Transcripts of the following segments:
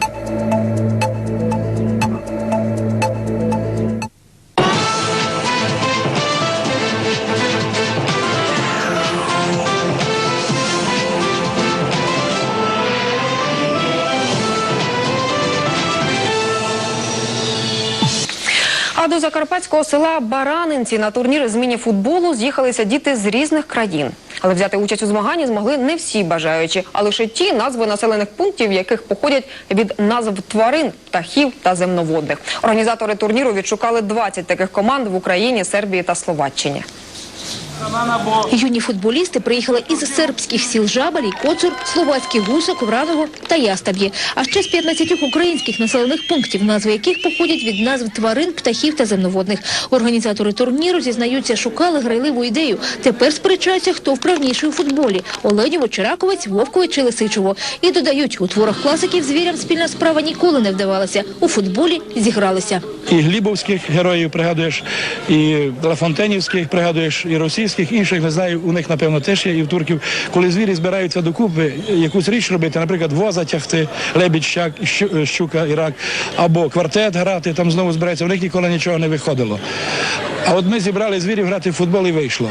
thank you А до закарпатського села Баранинці на турнір з міні-футболу з'їхалися діти з різних країн. Але взяти участь у змаганні змогли не всі бажаючі, а лише ті назви населених пунктів, яких походять від назв тварин, птахів та земноводних. Організатори турніру відшукали 20 таких команд в Україні, Сербії та Словаччині. Юні футболісти приїхали із сербських сіл Жабалій, Коцур, Словацький Гусок, Враново та Ястаб'ї, а ще з 15 українських населених пунктів, назви яких походять від назв тварин, птахів та земноводних. Організатори турніру зізнаються, шукали грайливу ідею. Тепер сперечаються, хто вправніший у футболі – Оленєво, Чираковець, Вовкович чи Лисичево. І додають, у творах класиків звірям спільна справа ніколи не вдавалася. У футболі зігралися. І глібовських героїв пригадуєш, і лафонтенівських пригадуєш, і російських, інших не знаю, у них напевно теж є і в турків. Коли звірі збираються докупи, якусь річ робити, наприклад, воза тягти, лебідь, щак, щука ірак, або квартет грати, там знову збирається, у них ніколи нічого не виходило. А от ми зібрали звірів грати в футбол і вийшло.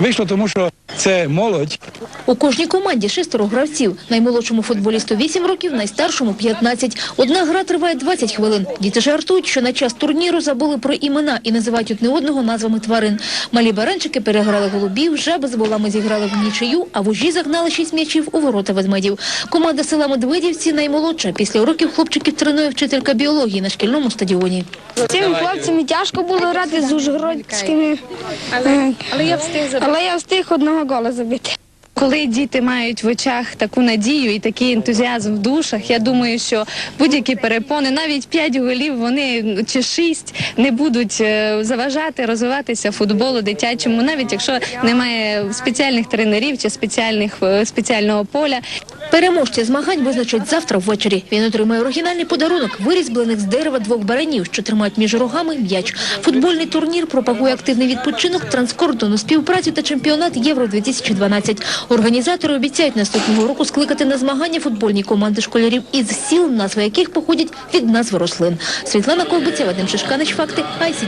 Вийшло, тому що це молодь, У кожній команді шестеро гравців. Наймолодшому футболісту 8 років, найстаршому 15. Одна гра триває 20 хвилин. Діти жартують, що на час турніру забули про імена і називають одне одного назвами тварин. Малі баранчики переграли голубів, жаби з волами зіграли в нічию, а вужі загнали 6 м'ячів у ворота ведмедів. Команда села Медведівці наймолодша. Після уроків хлопчиків тренує вчителька біології на шкільному стадіоні. Цим хлопцям і тяжко було грати з ужгородськими, але, але, я встиг але я встиг одного gole zabite. Коли діти мають в очах таку надію і такий ентузіазм в душах, я думаю, що будь-які перепони, навіть п'ять голів, вони ну, чи шість не будуть е, заважати розвиватися футболу дитячому, навіть якщо немає спеціальних тренерів чи спеціальних е, спеціального поля. Переможця змагань визначать завтра ввечері. Він отримає оригінальний подарунок, вирізблених з дерева двох баранів, що тримають між рогами м'яч. Футбольний турнір пропагує активний відпочинок, транскордонну співпрацю та чемпіонат Євро 2012. Організатори обіцяють наступного року скликати на змагання футбольні команди школярів із сіл, назви яких походять від назви рослин. Світлана Ковбиця, Вадим Шишканич, факти ICT.